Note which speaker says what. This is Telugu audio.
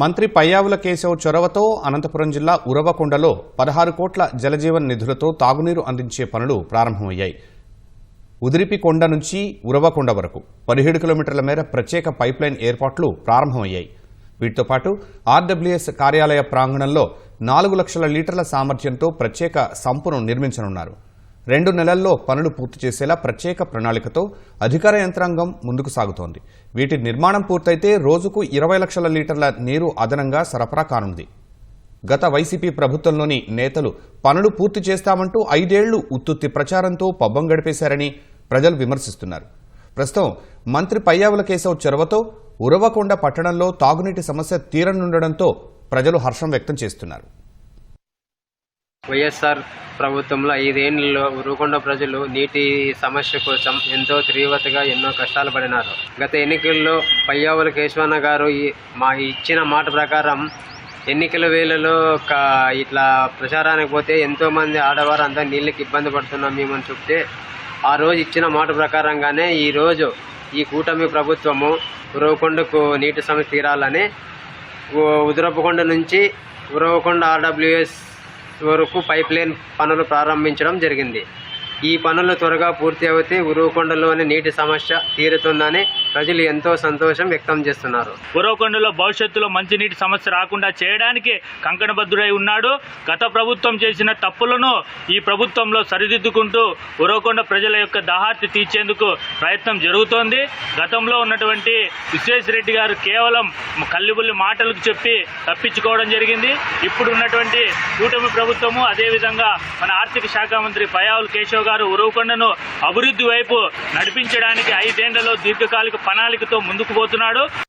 Speaker 1: మంత్రి పయ్యావుల కేశవ్ చొరవతో అనంతపురం జిల్లా ఉరవకొండలో పదహారు కోట్ల జలజీవన్ నిధులతో తాగునీరు అందించే పనులు ప్రారంభమయ్యాయి. ఉదిరిపికొండ నుంచి ఉరవకొండ వరకు పదిహేడు కిలోమీటర్ల మేర ప్రత్యేక పైప్లైన్ ఏర్పాట్లు ప్రారంభమయ్యాయి. వీటితో పాటు ఆర్డబ్ల్యూఎస్ కార్యాలయ ప్రాంగణంలో నాలుగు లక్షల లీటర్ల సామర్థ్యంతో ప్రత్యేక సంపును నిర్మించనున్నారు. రెండు నెలల్లో పనులు పూర్తి చేసేలా ప్రత్యేక ప్రణాళికతో అధికార యంత్రాంగం ముందుకు సాగుతోంది. వీటి నిర్మాణం పూర్తయితే రోజుకు ఇరవై లక్షల లీటర్ల నీరు అదనంగా సరఫరా కానుంది. గత వైసీపీ ప్రభుత్వంలోని నేతలు పనులు పూర్తి చేస్తామంటూ ఐదేళ్ళు ఉత్తుత్తి ప్రచారంతో పబ్బం గడిపేశారని ప్రజలు విమర్శిస్తున్నారు. ప్రస్తుతం మంత్రి పయ్యావుల కేశవ్ చొరవతో ఉరవకొండ పట్టణంలో తాగునీటి సమస్య తీరనుండడంతో ప్రజలు హర్షం వ్యక్తం చేస్తున్నారు.
Speaker 2: వైఎస్ఆర్ ప్రభుత్వంలో ఐదేళ్ళలో ఉరుకొండ ప్రజలు నీటి సమస్య కోసం ఎంతో తీవ్రతగా ఎన్నో కష్టాలు పడినారు. గత ఎన్నికల్లో పయ్యావుల కేశవన్న గారు ఈ- మా ఇచ్చిన మాట ప్రకారం ఎన్నికల వేళలో ఒక ఇట్లా ప్రచారానికి పోతే ఎంతోమంది ఆడవారు అంతా నీళ్ళకి ఇబ్బంది పడుతున్నాం మేమని చెప్తే ఆ రోజు ఇచ్చిన మాట ప్రకారంగానే ఈ రోజు ఈ కూటమి ప్రభుత్వము ఉరవకొండకు నీటి సమస్య తీరాలని ఉ- ఉదరపకొండ నుంచి ఉరవకొండ ఆర్డబ్ల్యూఎస్ వరకు పైప్ లైన్ పనులు ప్రారంభించడం జరిగింది. ఈ పనులు త్వరగా పూర్తి అవుతే ఉరవకొండలోని నీటి సమస్య తీరుతుందని ప్రజలు ఎంతో సంతోషం వ్యక్తం చేస్తున్నారు.
Speaker 3: ఉరవకొండలో భవిష్యత్తులో మంచినీటి సమస్య రాకుండా చేయడానికి కంకణబద్ధుడై ఉన్నాడు. గత ప్రభుత్వం చేసిన తప్పులను ఈ ప్రభుత్వంలో సరిదిద్దుకుంటూ ఉరవకొండ ప్రజల యొక్క దాహార్తి తీర్చేందుకు ప్రయత్నం జరుగుతోంది. గతంలో ఉన్నటువంటి విశ్వేశ్వరరెడ్డి గారు కేవలం కల్లిబుల్లి మాటలకు చెప్పి తప్పించుకోవడం జరిగింది. ఇప్పుడు ఉన్నటువంటి కూటమి ప్రభుత్వము అదేవిధంగా మన ఆర్థిక శాఖ మంత్రి పయావుల్ కేశవ్ గారు ఉరవకొండను అభివృద్ధి వైపు నడిపించడానికి ఐదేళ్ళలో దీర్ఘకాలిక ప్రణాళికతో ముందుకు పోతున్నాడు.